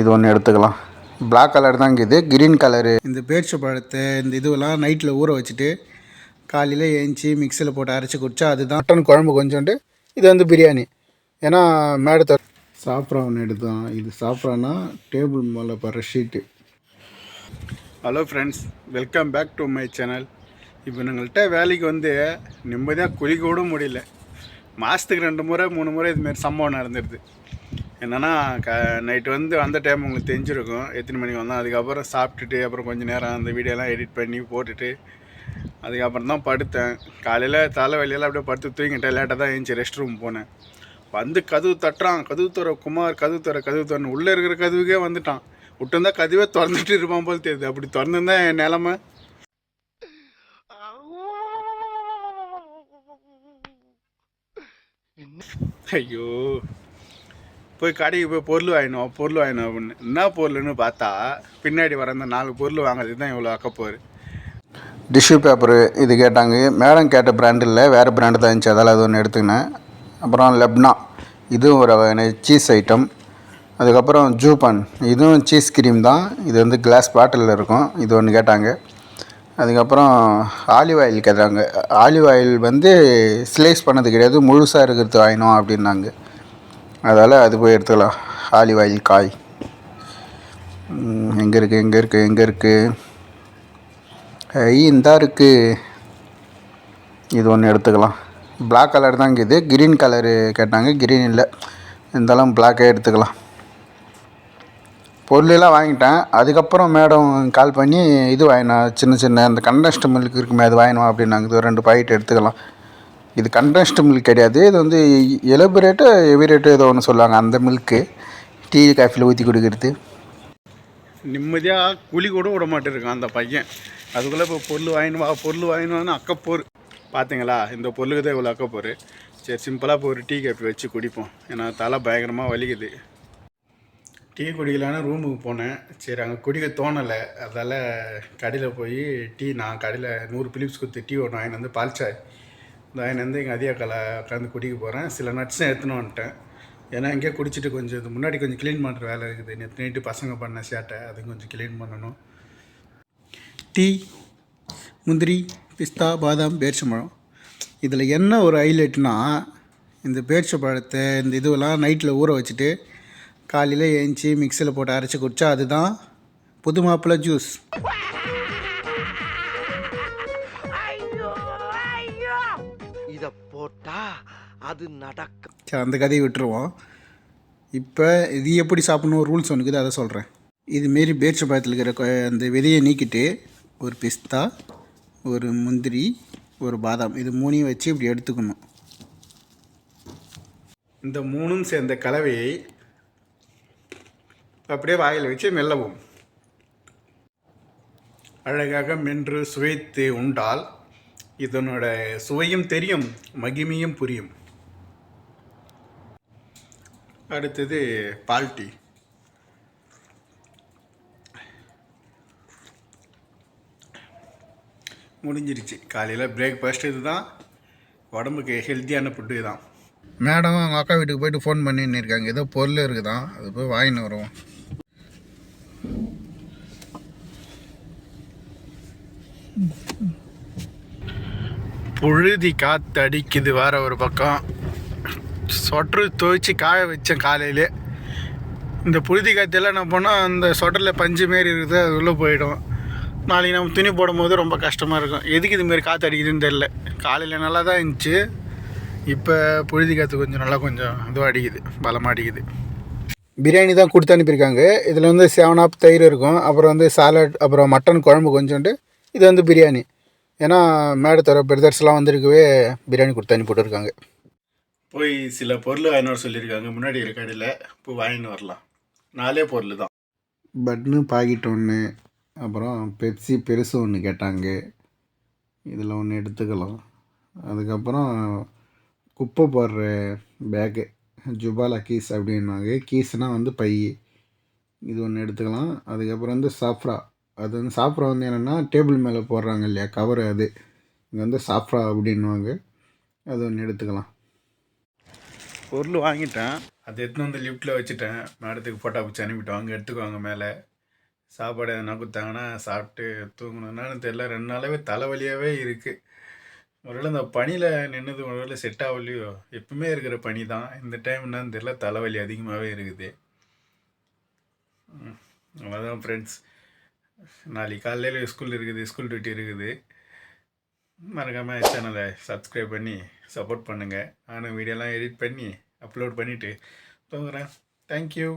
இது ஒன்று எடுத்துக்கலாம். பிளாக் கலர் தான் இது கிரீன் கலரு இந்த பேச்சு பழத்தை இந்த இதுவெல்லாம் நைட்டில் ஊற வச்சுட்டு காலையில் ஏஞ்சி மிக்சியில் போட்டு அரைச்சி குடிச்சா அதுதான். மட்டன் குழம்பு கொஞ்சோண்டு இது வந்து பிரியாணி. ஏன்னா மேடத்தை ஒன்று எடுத்தோம் இது சாப்பிட்றான்னா டேபிள் மேலே படுற sheet hello friends welcome back to my channel இப்போ எங்கள்கிட்ட வேலைக்கு வந்து நிம்மதியாக குளிக்க கூட முடியல. மாதத்துக்கு ரெண்டு முறை மூணு முறை இதுமாரி சம்பவம் நடந்துடுது என்னென்னா க நைட்டு வந்து அந்த டைம் உங்களுக்கு தெரிஞ்சிருக்கும். எத்தனை மணிக்கு வந்தோம் அதுக்கப்புறம் சாப்பிட்டுட்டு அப்புறம் கொஞ்சம் நேரம் அந்த வீடியோலாம் எடிட் பண்ணி போட்டுட்டு அதுக்கப்புறம் தான் படுத்தேன். காலையில் தலைவலியெல்லாம் அப்படியே படுத்து தூங்கிட்டேன். லேட்டாக தான் எழுந்துச்சி ரெஸ்ட் ரூம் போனேன். வந்து கதவு தட்டுறான். கதவு தர குமார் கதவு தர கதவு தரணும் உள்ளே இருக்கிற கதவுக்கே வந்துட்டான். விட்டுருந்தா கதவே திறந்துட்டு இருப்பான் போல் தெரியுது. அப்படி திறந்துருந்தா என் நிலமை? ஐயோ. போய் கடைக்கு போய் பொருள் வாங்கினோம் பொருள் வாங்கினோம் அப்படின்னு. என்ன பொருள்னு பார்த்தா பின்னாடி வர அந்த நாலு பொருள் வாங்குறது தான் இவ்வளோ அக்கப்போர். டிஷ்யூ பேப்பரு இது கேட்டாங்க. மேடம் கேட்ட பிராண்ட் இல்லை வேறு பிராண்டு தான் இருந்துச்சு. அதால் அது ஒன்று எடுத்துக்கினேன். அப்புறம் லெப்னா. இதுவும் ஒரு வகையான சீஸ் ஐட்டம் அதுக்கப்புறம் ஜூபன். இதுவும் சீஸ் கிரீம் தான். இது வந்து கிளாஸ் பாட்டிலில் இருக்கும். இது ஒன்று கேட்டாங்க. அதுக்கப்புறம் ஆலிவ் ஆயில் கேட்டாங்க. ஆலிவ் ஆயில் வந்து ஸ்லைஸ் பண்ணது கிடையாது. முழுசாக இருக்கிறது வாங்கினோம் அப்படின்னாங்க. அதால் அது போய் எடுத்துக்கலாம். ஆலிவ் ஆயில் காய். எங்கே இருக்குது எங்கே இருக்குது எங்கே இருக்குது ஐ இந்தா இருக்குது இது ஒன்று எடுத்துக்கலாம். பிளாக் கலர் தான் இது. கிரீன் கலரு கேட்டாங்க. கிரீன் இல்லை. இருந்தாலும் பிளாக்கே எடுத்துக்கலாம். பொருளெல்லாம் வாங்கிட்டேன். அதுக்கப்புறம் மேடம் கால் பண்ணி இது வாங்கினா சின்ன சின்ன அந்த கண்டஸ்ட் மில்க் இருக்குமே அது வாங்கினோம் அப்படின்னாங்க. ரெண்டு பாக்கெட் எடுத்துக்கலாம். இது கண்டென்ஸ்டு மில்க் கிடையாது. இது வந்து எலபரேட்டோ எவிரேட்டோ எவி ஏதோ ஒன்று சொல்லுவாங்க அந்த மில்க்கு டீ காஃபியில் ஊற்றி கொடுக்கறது. நிம்மதியாக குழி கூட விட மாட்டேருக்கான் அந்த பையன். அதுக்குள்ளே இப்போ பொருள் வாங்கினு வா பொருள் வாங்கினு அக்கப்போர். பார்த்தீங்களா இந்த பொருளுக்கு தான் இவ்வளோ அக்கப்போர். சரி சிம்பிளாக இப்போ ஒரு டீ காஃபி வச்சு குடிப்போம். ஏன்னா தலை பயங்கரமாக வலிக்குது. டீ குடிக்கலான்னு ரூமுக்கு போனேன். சரி அங்கே குடிக்க தோணலை. அதால் கடையில் போய் டீ நான் கடையில் நூறு பிலிப்ஸ் கொடுத்து டீ ஒன்று வாங்கிட்டு வந்து பால்ச்சாய் இந்த வாங்கிட்டு வந்து எங்கள் அதிகாக்கால உட்காந்து குடிக்க போகிறேன் சில நட்ஸும் எடுத்துன்னு வந்துட்டேன். ஏன்னா இங்கே குடிச்சிட்டு கொஞ்சம் இது முன்னாடி கொஞ்சம் க்ளீன் பண்ணுற வேலை இருக்குது. நேற்று நைட்டு பசங்க பண்ண சேட்டை அது கொஞ்சம் க்ளீன் பண்ணணும். டீ முந்திரி பிஸ்தா பாதாம் பேரிச்சம்பழம். இதில் என்ன ஒரு ஹைலைட்னா இந்த பேரிச்சம்பழத்தை இந்த இதுவெல்லாம் நைட்டில் ஊற வச்சுட்டு காலையில் ஏஞ்சி மிக்சியில் போட்டு அரைச்சி குடித்தா அதுதான் புது மாப்பிள்ளை ஜூஸ் அது நடக்கும். சரி அந்த கதையை விட்டுருவோம். இப்போ இது எப்படி சாப்பிடணும் ரூல்ஸ் ஒன்றுக்குது அதை சொல்கிறேன் இதுமாரி பேரிச்சம்பழத்தில் இருக்கிற கொ- அந்த விதையை நீக்கிட்டு ஒரு பிஸ்தா ஒரு முந்திரி ஒரு பாதாம் இது மூணையும் வச்சு இப்படி எடுத்துக்கணும். இந்த மூணும் சேர்ந்த கலவையை அப்படியே வாயில் வச்சு மெல்லவும். அழகாக மென்று சுவைத்து உண்டால் இதனோட சுவையும் தெரியும் மகிமையும் புரியும். அடுத்தது பால் டீ. முடிஞ்சிருச்சு. காலையில் பிரேக்ஃபாஸ்ட் இதுதான். உடம்புக்கு ஹெல்த்தியான ஃபுட்டு இதுதான் மேடம் அவங்க அக்கா வீட்டுக்கு போயிட்டு ஃபோன் பண்ணின்னு இருக்காங்க. ஏதோ பொருள் இருக்குதான். அது போய் வாங்கின்னு வருவோம். புழுதி காற்று அடிக்குது வேற ஒரு பக்கம். சொட்டரு துவைச்சி காய வச்சேன் காலையிலே. இந்த புழுதி காற்றெல்லாம் என்ன பண்ணால் அந்த சொட்டரில் பஞ்சு மாரி இருக்குது அது உள்ளே போயிடும். நாளைக்கு நம்ம துணி போடும்போது ரொம்ப கஷ்டமாக இருக்கும். எதுக்கு இதுமாரி காற்று அடிக்குதுன்னு தெரில காலையில் நல்லா தான் இருந்துச்சு. இப்போ புழுதி காற்று கொஞ்சம் நல்லா கொஞ்சம் இதுவாக அடிக்குது பலமாக அடிக்குது. பிரியாணி தான் கொடுத்து அனுப்பியிருக்காங்க. இதில் வந்து செவன் ஆப் தயிர் இருக்கும். அப்புறம் வந்து சாலட் அப்புறம் மட்டன் குழம்பு கொஞ்சோண்டு. இது வந்து பிரியாணி. ஏன்னா மேடு தர பிரதர்ஸ்லாம் வந்திருக்கவே பிரியாணி கொடுத்து அனுப்பி விட்டுருக்காங்க. போய் சில பொருள் வாங்கினு வர சொல்லியிருக்காங்க. முன்னாடி இருக்க கடையில் இப்போ வாங்கின்னு வரலாம். நாலே பொருள் தான். பட்னு பாக்கெட் ஒன்று அப்புறம் பெப்சி பெருசு ஒன்று கேட்டாங்க. இதில் ஒன்று எடுத்துக்கலாம். அதுக்கப்புறம் குப்பை போடுற பேக்கு ஜுபாலா கீஸ் அப்படின்னாங்க. கீஸ்னால் வந்து பை. இது ஒன்று எடுத்துக்கலாம். அதுக்கப்புறம் வந்து சாஃப்ரா. அது வந்து சாப்ரா வந்து என்னென்னா டேபிள் மேலே போடுறாங்க இல்லையா கவர் அது. இங்கே வந்து சாப்ரா அப்படின்வாங்க அது ஒன்று எடுத்துக்கலாம். பொருள் வாங்கிட்டேன். அதை எடுத்துன்னு வந்து லிஃப்ட்டில் வச்சுட்டேன். மேடத்துக்கு ஃபோட்டோ பிடிச்சி அனுப்பிட்டோம். அங்கே எடுத்துக்குவாங்க மேலே. சாப்பாடு எதனா கொடுத்தாங்கன்னா சாப்பிட்டு தூங்கணும்னான்னு தெரில ரெண்டு நாளாவே தலைவலியாகவே இருக்குது ஒருவேளை இந்த பனியில் நின்னது ஒருவேளை செட் ஆகலையோ எப்பவுமே இருக்கிற பனி தான். இந்த டைம் என்னன்னு தெரில தலைவலி அதிகமாகவே இருக்குது. அவ்வளோதான் ஃப்ரெண்ட்ஸ் நாளைக்கு காலையில் ஸ்கூல் இருக்குது ஸ்கூல் டியூட்டி இருக்குது. மறக்காமல் சேனலை சப்ஸ்கிரைப் பண்ணி சப்போர்ட் பண்ணுங்கள் நானும் வீடியோலாம் எடிட் பண்ணி அப்லோட் பண்ணிவிட்டு தூங்குறேன். தேங்க்யூ